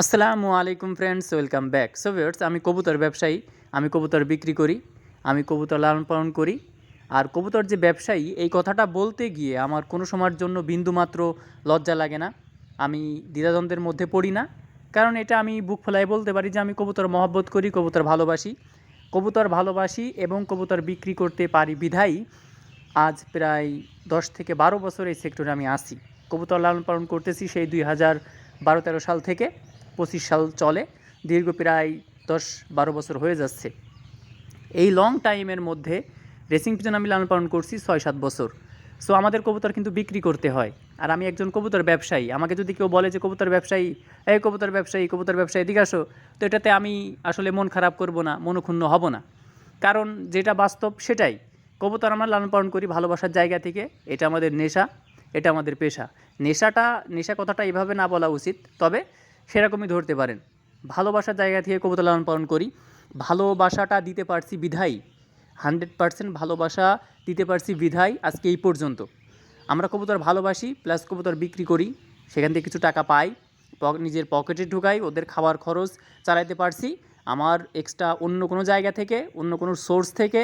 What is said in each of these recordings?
আসসালামু আলাইকুম friends welcome back so viewers আমি কবুতর ব্যবসায়ী, আমি কবুতর বিক্রি করি, আমি কবুতর লালন পালন করি। আর কবুতর যে ব্যবসায়ী, এই কথাটা বলতে গিয়ে আমার কোনো সময়ের জন্য বিন্দুমাত্র লজ্জা লাগে না। আমি দ্বিধাদ্বন্দ্বের মধ্যে পড়ি না। কারণ এটা আমি বুক ফেলায় বলতে পারি যে আমি কবুতর মহব্বত করি, কবুতর ভালোবাসি। কবুতর ভালোবাসি এবং কবুতর বিক্রি করতে পারি বিধাই আজ প্রায় দশ থেকে বারো বছর এই সেক্টরে আমি আসি কবুতর লালন পালন করতেছি সেই দুই হাজার বারো তেরো সাল থেকে। পঁচিশ সাল চলে, দীর্ঘ প্রায় দশ বারো বছর হয়ে যাচ্ছে। এই লং টাইমের মধ্যে রেসিং পিজন আমি লালন পালন করছি ছয় সাত বছর। সো আমাদের কবুতর কিন্তু বিক্রি করতে হয়। আর আমি একজন কবুতর ব্যবসায়ী। আমাকে যদি কেউ বলে যে, কবুতর ব্যবসায়ী, এই কবুতর ব্যবসায়ী কবুতর ব্যবসায়ী, এদিকে আসো। তো এটাতে আমি আসলে মন খারাপ করব না, মনক্ষুণ্ণ হব না। কারণ যেটা বাস্তব সেটাই। কবুতর আমরা লালন পালন করি ভালোবাসার জায়গা থেকে। এটা আমাদের নেশা, এটা আমাদের পেশা। নেশাটা, নেশা কথাটা এভাবে না বলা উচিত। তবে সেরকমই ধরতে পারেন। ভালোবাসার জায়গা থেকে কবিতা লালন পালন করি। ভালোবাসাটা দিতে পারছি বিধাই হান্ড্রেড পার্সেন্ট ভালোবাসা দিতে পারছি বিধাই আজকে এই পর্যন্ত। আমরা কবুতর ভালোবাসি, প্লাস কবুতর বিক্রি করি। সেখান থেকে কিছু টাকা পাই নিজের পকেটে ঢুকাই, ওদের খাবার খরচ চালাইতে পারছি। আমার এক্সট্রা অন্য কোনো জায়গা থেকে, অন্য কোনো সোর্স থেকে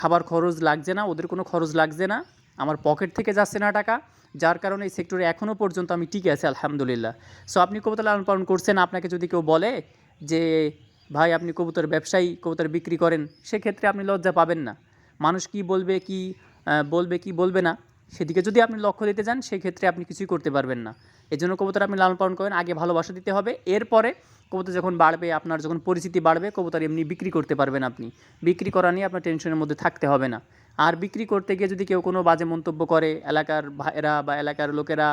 খাবার খরচ লাগছে না, ওদের কোনো খরচ লাগছে না। আমার পকেট থেকে যাচ্ছে না টাকা, যার কারণে এই সেক্টরে এখনও পর্যন্ত আমি টিকে আছি, আলহামদুলিল্লাহ। সো আপনি কবুতর লালন পালন করছেন, আপনাকে যদি কেউ বলে যে, ভাই, আপনি কবুতর ব্যবসায়ী, কবুতর বিক্রি করেন, সেক্ষেত্রে আপনি লজ্জা পাবেন না। মানুষ কি বলবে কি বলবে কি বলবে না, সেদিকে যদি আপনি লক্ষ্য দিতে যান, সেক্ষেত্রে আপনি কিছুই করতে পারবেন না। এই জন্য কবুতর আপনি লালন পালন করেন, আগে ভালোবাসা দিতে হবে। এরপরে কবুতর যখন বাড়বে, আপনার যখন পরিচিতি বাড়বে, কবুতর এমনি বিক্রি করতে পারবেন আপনি। বিক্রি করা নিয়ে আপনার টেনশনের মধ্যে থাকতে হবে না। আর বিক্রি করতে গিয়ে যদি কেউ কোনো বাজে মন্তব্য করে, এলাকার ভাইয়েরা বা এলাকার লোকেরা,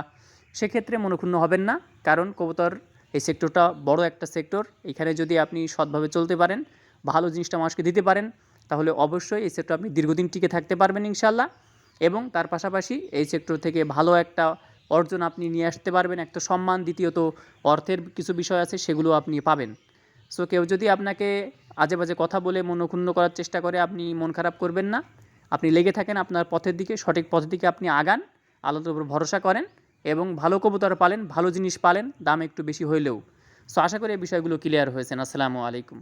সেক্ষেত্রে মনক্ষুণ্ণ হবেন না। কারণ কবুতর এই সেক্টরটা বড় একটা সেক্টর। এখানে যদি আপনি সৎভাবে চলতে পারেন, ভালো জিনিসটা মানুষকে দিতে পারেন, তাহলে অবশ্যই এই সেক্টর আপনি দীর্ঘদিন টিকে থাকতে পারবেন ইনশাল্লাহ এবং তার পাশাপাশি এই সেক্টর থেকে ভালো একটা অর্জন আপনি নিয়ে আসতে পারবেন। একটা সম্মান, দ্বিতীয়ত অর্থের কিছু বিষয় আছে, সেগুলো আপনি পাবেন। সো কেউ যদি আপনাকে আজে বাজে কথা বলে মনক্ষুণ্ণ করার চেষ্টা করে, আপনি মন খারাপ করবেন না। আপনি লেগে থাকেন আপনার পথের দিকে, সঠিক পথের দিকে আপনি আগান আল্লাহর উপর ভরসা করেন এবং ভালো কবুতর পালেন, ভালো জিনিস পালেন, দাম একটু বেশি হইলেও। সো আশা করি এই বিষয়গুলো ক্লিয়ার হয়েছেন আসসালামু আলাইকুম।